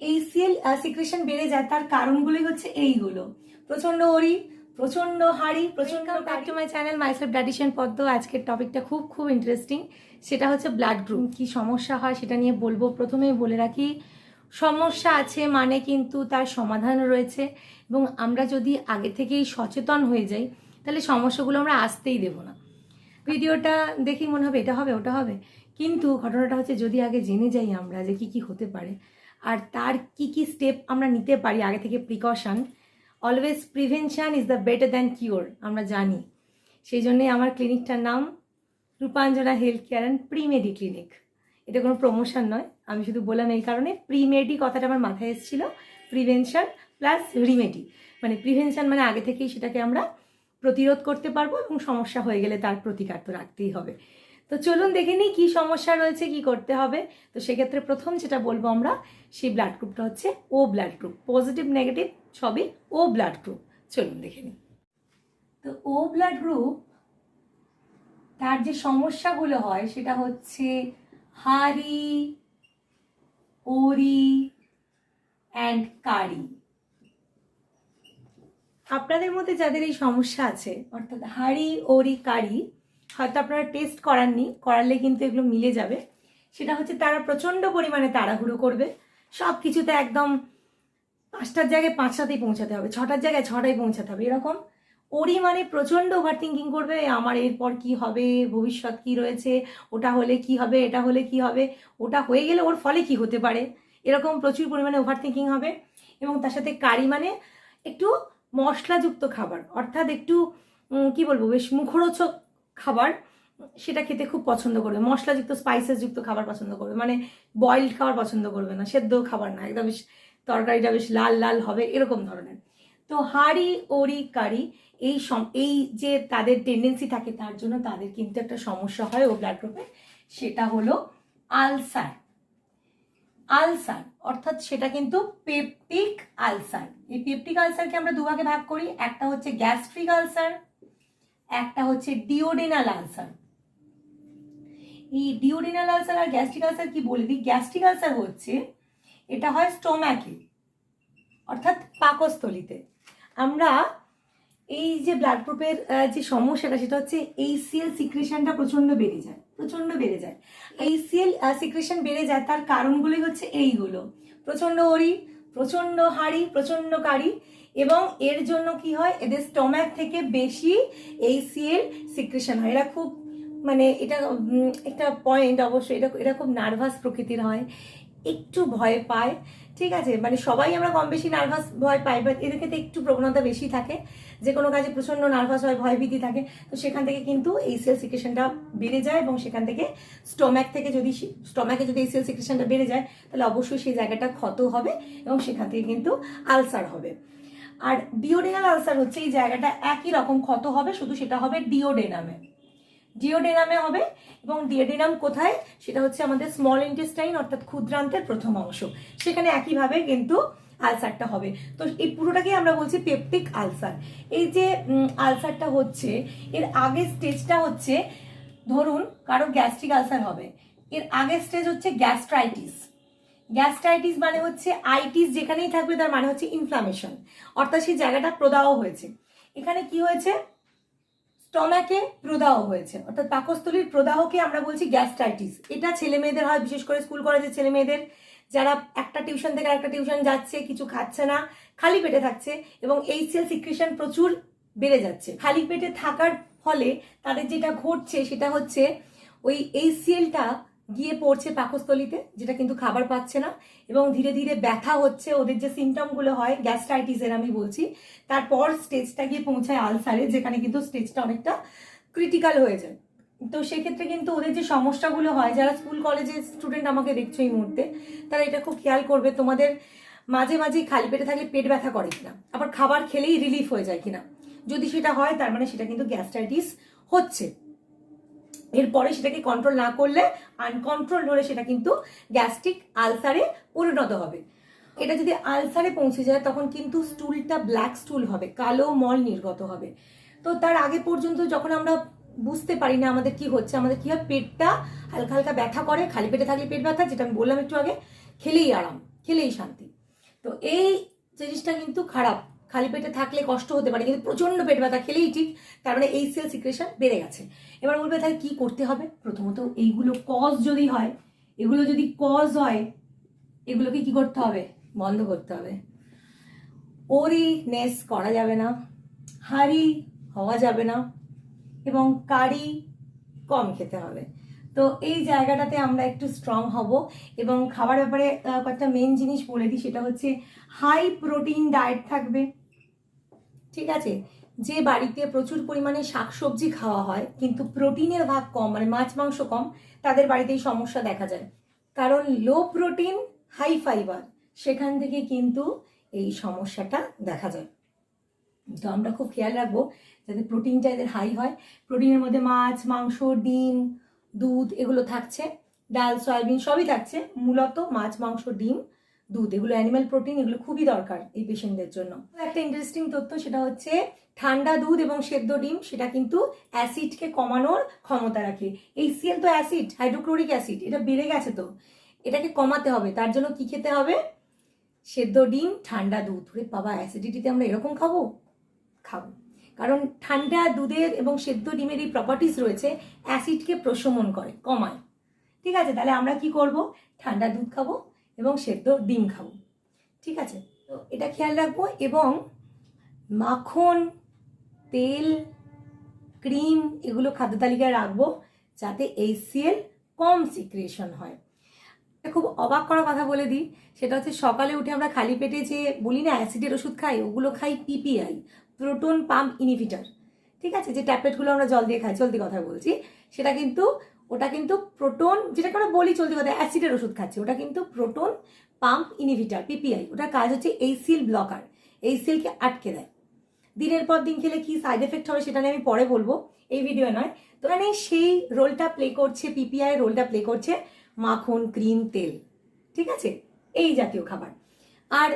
এই CL secretion বেড়ে যায় তার কারণগুলোই হচ্ছে এইগুলো। প্রচণ্ড ওরি প্রচণ্ড হাড়ি প্রচণ্ড back to my channel myself ডাডিশন Padma আজকের টপিকটা খুব খুব ইন্টারেস্টিং সেটা হচ্ছে ব্লাড গ্রুপ কি সমস্যা হয় সেটা নিয়ে বলব। প্রথমেই বলে রাখি সমস্যা আছে মানে কিন্তু তার সমাধান রয়েছে। এবং আমরা যদি আগে থেকেই সচেতন হয়ে যাই তাহলে সমস্যাগুলো আমরা আসতেই দেবো না। ভিডিওটা দেখি মনে হবে এটা হবে ওটা হবে। কিন্তু ঘটনাটা হচ্ছে যদি আগে জেনে যাই আমরা যে কি কি হতে পারে আর তার কি কি স্টেপ আমরা নিতে পারি আগে থেকে precaution always prevention is the better than cure আমরা জানি। সেই জন্যে আমার ক্লিনিকটার নাম রূপাঞ্জনা হেলথ কেয়ার অ্যান্ড প্রিমেডি ক্লিনিক এটা কোনো প্রমোশন নয়, আমি শুধু বললাম এই কারণে প্রিমেডি কথাটা আমার মাথায় এসেছিল প্রিভেনশন প্লাস রিমেডি মানে প্রিভেনশন মানে আগে থেকেই সেটাকে আমরা প্রতিরোধ করতে পারব এবং সমস্যা হয়ে গেলে তার প্রতিকার তো রাখতেই হবে। তো চলুন দেখে নিই কী সমস্যা রয়েছে, কি করতে হবে। তো সেক্ষেত্রে প্রথম যেটা বলব আমরা, সেই ব্লাড গ্রুপটা হচ্ছে O blood group positive negative সবই ও ব্লাড গ্রুপ চলুন দেখে নিই। তো ও ব্লাড গ্রুপ তার যে সমস্যাগুলো হয়, সেটা হচ্ছে হাড়ি ওরি অ্যান্ড কারি আপনাদের মধ্যে যাদের এই সমস্যা আছে, অর্থাৎ হাড়ি ওরি কারি হয়তো আপনারা টেস্ট করাননি, করালে কিন্তু এগুলো মিলে যাবে। সেটা হচ্ছে তারা প্রচণ্ড পরিমাণে তাড়াহুড়ো করবে। সব কিছুতে একদম পাঁচটার জায়গায় পাঁচটাতেই পৌঁছাতে হবে, ছটার জায়গায় ছটায় পৌঁছাতে হবে। এরকম ওরই মানে প্রচণ্ড ওভার থিঙ্কিং করবে, আমার এরপর কি হবে, ভবিষ্যৎ কি রয়েছে, ওটা হলে কি হবে, এটা হলে কি হবে, ওটা হয়ে গেলে ওর ফলে কি হতে পারে? এরকম প্রচুর পরিমাণে ওভার থিঙ্কিং হবে এবং তার সাথে কারি মানে একটু মশলাযুক্ত খাবার, অর্থাৎ একটু কি বলব, বেশ মুখরোচক খাবার সেটা খেতে খুব পছন্দ করবে। মশলাযুক্ত স্পাইসেস যুক্ত খাবার পছন্দ করবে। মানে বয়েলড খাবার পছন্দ করবে না, সেদ্ধ খাবার না। একদম বেশ, তরকারিটা বেশ লাল লাল হবে, এরকম ধরনের। তো হাড়ি ওরি কারি, এই সম- এই যে তাদের টেন্ডেন্সি থাকে তার জন্য তাদের কিন্তু একটা সমস্যা হয় ও ব্লাড গ্রুপে সেটা হলো আলসার। আলসার, অর্থাৎ সেটা কিন্তু পেপটিক আলসার এই পেপটিক আলসারকে আমরা দুভাগে ভাগ করি। একটা হচ্ছে গ্যাস্ট্রিক আলসার একটা হচ্ছে ডিওডেনাল আলসার এই ডিওডেনাল আলসার আর গ্যাস্ট্রিক আলসার কি বলে দিই? গ্যাস্ট্রিক আলসার হচ্ছে, এটা হয় স্টোম্যাকে অর্থাৎ পাকস্থলিতে। আমরা এই যে ব্লাড গ্রুপের যে সমস্যাটা সেটা হচ্ছে এই সিএল সিক্রেশনটা প্রচণ্ড বেড়ে যায় প্রচণ্ড বেড়ে যায়। এইচসিএল সিক্রেশন বেড়ে যায়, তার কারণগুলোই হচ্ছে এইগুলো। প্রচণ্ড ওরি প্রচণ্ড হাড়ি প্রচণ্ড কারি এবং এর জন্য কি হয়? এদের স্টমাক থেকে বেশি এই সিএল সিক্রেশন হয়। এরা খুব মানে এটা একটা পয়েন্ট অবশ্যই এটা এটা খুব নার্ভাস প্রকৃতির হয়। একটু ভয় পায়, ঠিক আছে? মানে সবাই আমরা কম বেশি নার্ভাস ভয় পাই বাট এদের ক্ষেত্রে একটু প্রবণতা বেশি থাকে। যে কোনো কাজে প্রচণ্ড নার্ভাস হয়, ভয়ভীতি থাকে। তো সেখান থেকে কিন্তু এই সেল সিক্রেশনটা বেড়ে যায় এবং সেখান থেকে স্টম্যাক থেকে যদি স্টম্যাকে যদি এই সেল সিক্রেশনটা বেড়ে যায়, তাহলে অবশ্যই সেই জায়গাটা ক্ষত হবে এবং সেখান থেকে কিন্তু আলসার হবে। আর ডিওডেনাল আলসার হচ্ছে এই জায়গাটা একই রকম ক্ষত হবে, শুধু সেটা হবে ডিওডেনামে ডিওডেনামে হবে এবং ডিওডেনাম কোথায়? সেটা হচ্ছে আমাদের স্মল ইন্টেস্টাইন অর্থাৎ ক্ষুদ্রান্তের প্রথম অংশ। সেখানে একইভাবে কিন্তু আলসারটা হবে। তো এই পুরোটাকে আমরা বলছি পেপটিক আলসার এই যে আলসারটা হচ্ছে, এর আগের স্টেজটা হচ্ছে, ধরুন কারও গ্যাস্ট্রিক আলসার হবে। এর আগের স্টেজ হচ্ছে গ্যাস্ট্রাইটিস গ্যাস্ট্রাইটিস মানে হচ্ছে আইটিস যেখানেই থাকবে তার মানে হচ্ছে ইনফ্লামেশন অর্থাৎ সেই জায়গাটা প্রদাহ হয়েছে। এখানে কি হয়েছে? স্টমাকে প্রদাহ হয়েছে। অর্থাৎ পাকস্থলীর প্রদাহকে আমরা বলছি গ্যাস্ট্রাইটিস। এটা ছেলে মেয়েদের হয়, বিশেষ করে স্কুল কলেজের ছেলে মেয়েদের। যারা একটা টিউশন থেকে একটা টিউশন যাচ্ছে, কিছু খাচ্ছে না, খালি পেটে থাকছে এবং এই সেল সিক্রেশন প্রচুর বেড়ে যাচ্ছে। খালি পেটে থাকার ফলে তাদের যেটা ঘটছে সেটা হচ্ছে ওই এই সেলটা গিয়ে পড়ছে পাকস্থলিতে, যেটা কিন্তু খাবার পাচ্ছে না, এবং ধীরে ধীরে ব্যথা হচ্ছে, ওদের যে সিমটমগুলো হয় গ্যাস্ট্রাইটিসের আমি বলছি, তারপর স্টেজটা গিয়ে পৌঁছায় আলসারে, যেখানে কিন্তু স্টেজটা অনেকটা ক্রিটিক্যাল হয়ে যায়। তো সেক্ষেত্রে কিন্তু ওদের যে সমস্যাগুলো হয়, যারা স্কুল কলেজের স্টুডেন্ট আমাকে দেখছ এই মুহূর্তে, তারা এটা খুব খেয়াল করবে, তোমাদের মাঝে মাঝেই খালি পেটে থাকলে পেট ব্যথা করে কিনা, আবার খাবার খেলেই রিলিফ হয়ে যায় কিনা। যদি সেটা হয়, তার মানে সেটা কিন্তু গ্যাস্ট্রাইটিস হচ্ছে। এরপরে সেটাকে কন্ট্রোল না করলে আনকন্ট্রোল হলে সেটা কিন্তু গ্যাস্ট্রিক আলসারে পরিণত হবে। এটা যদি আলসারে পৌঁছে যায়, তখন কিন্তু স্টুলটা ব্ল্যাক স্টুল হবে, কালো মল নির্গত হবে। তো তার আগে পর্যন্ত যখন আমরা বুঝতে পারি না আমাদের কি হচ্ছে, আমাদের কি হয়, পেটটা হালকা হালকা ব্যথা করে, খালি পেটে থাকলে পেট ব্যথা, যেটা আমি বললাম একটু আগে, খেলেই আরাম, খেলেই শান্তি। তো এই জিনিসটা কিন্তু খারাপ। খালি পেটে থাকলে কষ্ট হতে পারে, কিন্তু প্রচণ্ড পেট ব্যথা খেলেই ঠিক, তার মানে এই সেল সিক্রেশন বেড়ে গেছে। এবার বলবে, তাহলে কি করতে হবে? প্রথমত এইগুলো কজ যদি হয়, এগুলো যদি কজ হয়, এগুলোকে কি করতে হবে? বন্ধ করতে হবে। ওরি নেস করা যাবে না, হাড়ি হওয়া যাবে না, এবং কারি কম খেতে হবে। তো এই জায়গাটাতে আমরা একটু স্ট্রং হব, এবং খাবার ব্যাপারে কয়েকটা মেন জিনিস বলে দিই, সেটা হচ্ছে হাই প্রোটিন ডায়েট থাকবে। ঠিক আছে? যে বাড়িতে প্রচুর পরিমাণে শাকসবজি খাওয়া হয়, কিন্তু প্রোটিনের ভাগ কম মানে মাছ, মাংস কম, তাদের বাড়িতে এই সমস্যা দেখা যায়। কারণ লো প্রোটিন হাই ফাইবার সেখান থেকে কিন্তু এই সমস্যাটা দেখা যায়। তো আমরা খুব খেয়াল রাখব যাতে প্রোটিনটা এদের হাই হয়। প্রোটিনের মধ্যে মাছ, মাংস, ডিম, দুধ এগুলো থাকছে, ডাল, সয়াবিন সবই থাকছে। মূলত মাছ, মাংস, ডিম দুধ, এগুলো অ্যানিমাল প্রোটিন এগুলো খুবই দরকার এই পেশেন্টদের জন্য। একটা ইন্টারেস্টিং তথ্য সেটা হচ্ছে, ঠান্ডা দুধ এবং সেদ্ধ ডিম, সেটা কিন্তু অ্যাসিডকে কমানোর ক্ষমতা রাখে। এই সিএল তো অ্যাসিড হাইড্রোক্লোরিক অ্যাসিড এটা বেড়ে গেছে তো। এটাকে কমাতে হবে, তার জন্য কি খেতে হবে? সেদ্ধ ডিম, ঠান্ডা দুধ। ওরে বাবা অ্যাসিডিটিতে আমরা এরকম খাব? খাব। কারণ ঠান্ডা দুধের এবং সেদ্ধ ডিমের এই প্রপার্টিস রয়েছে অ্যাসিডকে প্রশমন করে, কমায়। ঠিক আছে, তাহলে আমরা কি করব? ঠান্ডা দুধ খাব এবং সেদ্ধ ডিম খাব। ঠিক আছে? তো এটা খেয়াল রাখব এবং মাখন তেল ক্রিম এগুলো খাদ্য তালিকায় রাখব যাতে এইচসিএল কম সিক্রিয়েশন হয়। খুব অবাক করা কথা বলে দিই সেটা হচ্ছে সকালে উঠে আমরা খালি পেটে যে বলি না অ্যাসিডের ওষুধ খাই ওগুলো খাই পিপিআই প্রোটন পাম্প ইনহিবিটার। ঠিক আছে? যে ট্যাবলেটগুলো আমরা জল দিয়ে খাই চলতি কথা বলছি সেটা কিন্তু ওটা কিন্তু প্রোটন যেটাকে আমরা বলি চলতি কথা অ্যাসিডের ওষুধ খাচ্ছি, ওটা কিন্তু প্রোটন পাম্প ইনহিবিটার পিপিআই ওটার কাজ হচ্ছে এই সিল ব্লকার এই সিলকে আটকে দেয়। দিনের পর দিন খেলে কি সাইড এফেক্ট হবে সেটা নিয়ে আমি পরে বলব, এই ভিডিও নয়। তো মানে সেই রোলটা প্লে করছে পিপিআই রোলটা প্লে করছে মাখন ক্রিম তেল, ঠিক আছে? এই জাতীয় খাবার। আর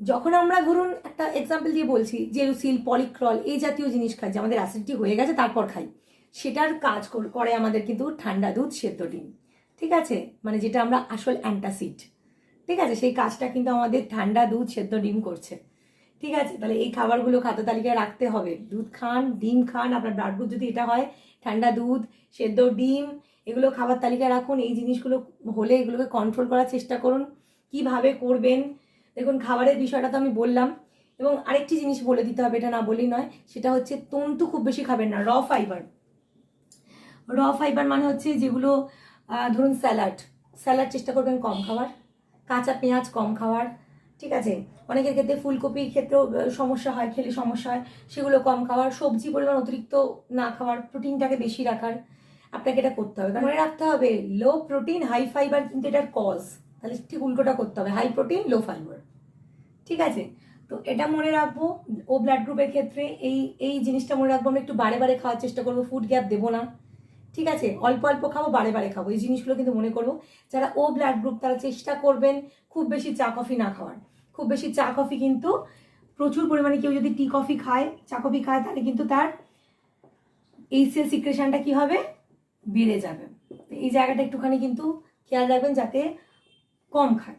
যখন আমরা ধরুন একটা এক্সাম্পল দিয়ে বলছি, জেরুসিল, পলিক্রল, এই জাতীয় জিনিস যে আমাদের অ্যাসিডিটি হয়ে গেছে, তারপর খাই। সেটার কাজ কর- আমাদের কিন্তু ঠান্ডা দুধ সেদ্ধ ডিম। ঠিক আছে? মানে যেটা আমরা আসল অ্যান্টাসিড। ঠিক আছে? সেই কাজটা কিন্তু আমাদের ঠান্ডা দুধ সেদ্ধ ডিম করছে। ঠিক আছে? তাহলে এই খাবারগুলো খাদ্য তালিকায় রাখতে হবে। দুধ খান, ডিম খান, আপনার ব্লাড গ্রুপ যদি এটা হয়, ঠান্ডা দুধ, সেদ্ধ ডিম, এগুলো খাবার তালিকায় রাখুন। এই জিনিসগুলো হলে এগুলোকে কন্ট্রোল করার চেষ্টা করুন। কীভাবে করবেন? দেখুন, খাবারের বিষয়টা তো আমি বললাম। এবং আরেকটি জিনিস বলে দিতে হবে, এটা না বলেই নয়। সেটা হচ্ছে, তন্তু খুব বেশি খাবেন না। র ফাইবার র ফাইবার মানে হচ্ছে যেগুলো ধরুন স্যালাড স্যালাড চেষ্টা করবেন কম খাওয়ার। কাঁচা পেঁয়াজ কম খাওয়ার, ঠিক আছে? অনেকের ক্ষেত্রে ফুলকপির ক্ষেত্রেও সমস্যা হয়, খেলে সমস্যা হয়, সেগুলো কম খাওয়ার। সবজি পরিমাণ অতিরিক্ত না খাওয়ার প্রোটিনটাকে বেশি রাখার, আপনাকে এটা করতে হবে। মনে রাখতে হবে লো প্রোটিন হাই ফাইবার কিন্তু এটার কজ তাহলে ঠিক উল্টোটা করতে হবে হাই প্রোটিন লো ফাইবার ঠিক আছে? তো এটা মনে রাখব, ও ব্লাড গ্রুপের ক্ষেত্রে এই এই জিনিসটা মনে রাখব। আমরা একটু বারে বারে খাওয়ার চেষ্টা করব ফুড গ্যাপ দেবো না। ঠিক আছে? অল্প অল্প খাব, বারে বারে খাব। এই জিনিসগুলো কিন্তু মনে করব যারা ও ব্লাড গ্রুপ তারা চেষ্টা করবেন খুব বেশি চা কফি না খাওয়ার। খুব বেশি চা কফি কিন্তু প্রচুর পরিমাণে কেউ যদি টি কফি খায়, চা কফি খায়, তাহলে কিন্তু তার এইচএল সিক্রেশনটা কি হবে? বেড়ে যাবে। এই জায়গাটা একটুখানি কিন্তু খেয়াল রাখবেন যাতে কম খায়।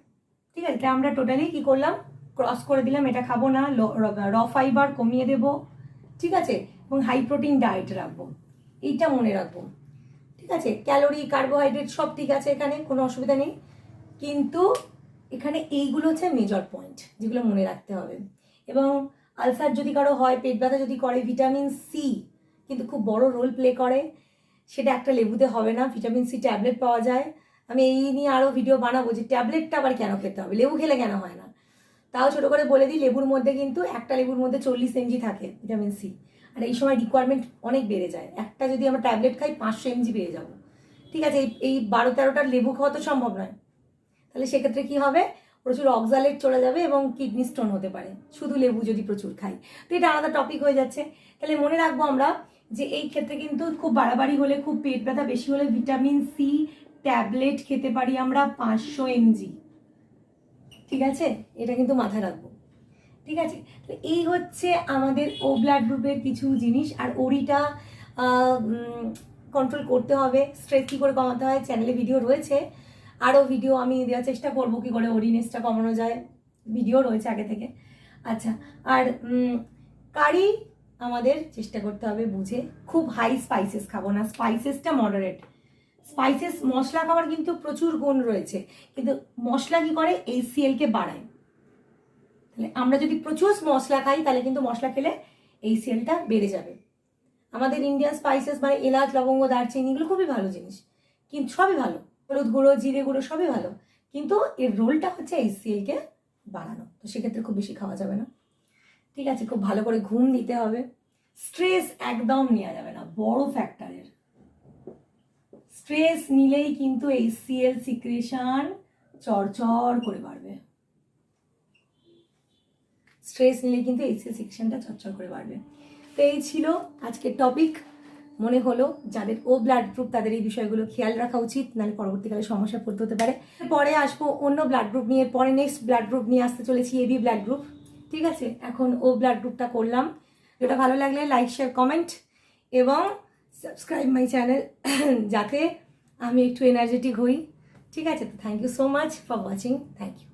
ঠিক আছে? তাই আমরা টোটালি কি করলাম? ক্রস করে দিলাম, এটা খাব না র ফাইবার কমিয়ে দেব। ঠিক আছে? এবং হাই প্রোটিন ডায়েট রাখব। এইটা মনে রাখব। ঠিক আছে? ক্যালোরি, কার্বোহাইড্রেট সব ঠিক আছে এখানে, কোনো অসুবিধা নেই। কিন্তু এখানে এইগুলো হচ্ছে মেজর পয়েন্ট যেগুলো মনে রাখতে হবে। এবং আলসার যদি কারও হয়, পেট ব্যথা যদি করে ভিটামিন সি কিন্তু খুব বড় রোল প্লে করে, সেটা একটা লেবুতে হবে না ভিটামিন সি ট্যাবলেট পাওয়া যায়। আমি এই নিয়ে আরও ভিডিও বানাবো যে ট্যাবলেটটা আবার কেন খেতে হবে? লেবু খেলে কেন হয় না? তাও ছোটো করে বলে দিই, লেবুর মধ্যে কিন্তু একটা লেবুর মধ্যে চল্লিশ এমজি থাকে ভিটামিন সি আর এই সময় রিকোয়ারমেন্ট অনেক বেড়ে যায়। একটা যদি আমরা ট্যাবলেট খাই, পাঁচশো এমজি পেয়ে যাব। ঠিক আছে, এই এই বারো তেরোটার লেবু খাওয়া তো সম্ভব নয়। তাহলে সেক্ষেত্রে কি হবে? প্রচুর অক্সালেট চলে যাবে এবং কিডনি স্টোন হতে পারে। শুধু লেবু যদি প্রচুর খাই। তো এটা আলাদা টপিক হয়ে যাচ্ছে। তাহলে মনে রাখব আমরা যে এই ক্ষেত্রে কিন্তু খুব বাড়াবাড়ি হলে, খুব পেট ব্যথা বেশি হলে ভিটামিন সি ট্যাবলেট খেতে পারি আমরা পাঁচশো এমজি ঠিক আছে? এটা কিন্তু মাথায় রাখব। ঠিক আছে? তো এই হচ্ছে আমাদের ও ব্লাড গ্রুপের কিছু জিনিস, আর ওরিটা কন্ট্রোল করতে হবে। স্ট্রেস কী করে কমাতে হয়? চ্যানেলে ভিডিও রয়েছে। আরও ভিডিও আমি দেওয়ার চেষ্টা করব কী করে ওরিনেসটা কমানো যায়। ভিডিও রয়েছে আগে থেকে। আচ্ছা আর কারি আমাদের চেষ্টা করতে হবে বুঝে। খুব হাই স্পাইসেস খাব না। স্পাইসেসটা মডারেট স্পাইসেস মশলা খাওয়ার কিন্তু প্রচুর গুণ রয়েছে। কিন্তু মশলা কি করে? এইচসিএলকে বাড়ায়। আমরা যদি প্রচুর মশলা খাই, তাহলে কিন্তু মশলা খেলে এইচসিএলটা বেড়ে যাবে। আমাদের ইন্ডিয়ান স্পাইসেস মানে এলাচ, লবঙ্গ, দারচিনি এগুলো খুবই ভালো জিনিস। কিন্তু সবই ভালো। হলুদ গুঁড়ো, জিরে গুঁড়ো সবই ভালো। কিন্তু এর রোলটা হচ্ছে এইচসিএলকে বাড়ানো তো সেক্ষেত্রে খুব বেশি খাওয়া যাবে না। ঠিক আছে, খুব ভালো করে ঘুম দিতে হবে। স্ট্রেস একদম নেওয়া যাবে না। বড় ফ্যাক্টরের স্ট্রেস নিলেই কিন্তু এইচসিএল সিক্রেশন চড়চড় করে বাড়বে। স্ট্রেস নিলে কিন্তু এইচসিএল সেকশনটা চড়চড় করে বাড়বে। তো এই ছিল আজকের টপিক মনে হলো যাদের ও ব্লাড গ্রুপ তাদের এই বিষয়গুলো খেয়াল রাখা উচিত, নাহলে পরবর্তীকালে সমস্যা পড়তে হতে পারে। পরে আসব অন্য ব্লাড গ্রুপ নিয়ে, পরে নেক্সট ব্লাড গ্রুপ নিয়ে আসতে চলেছি এবি ব্লাড গ্রুপ ঠিক আছে? এখন ও ব্লাড গ্রুপটা করলাম। যেটা ভালো লাগলে লাইক শেয়ার কমেন্ট এবং সাবস্ক্রাইব মাই চ্যানেল যাতে আমি একটু এনার্জেটিক হই। ঠিক আছে? তো thank you so much for watching thank you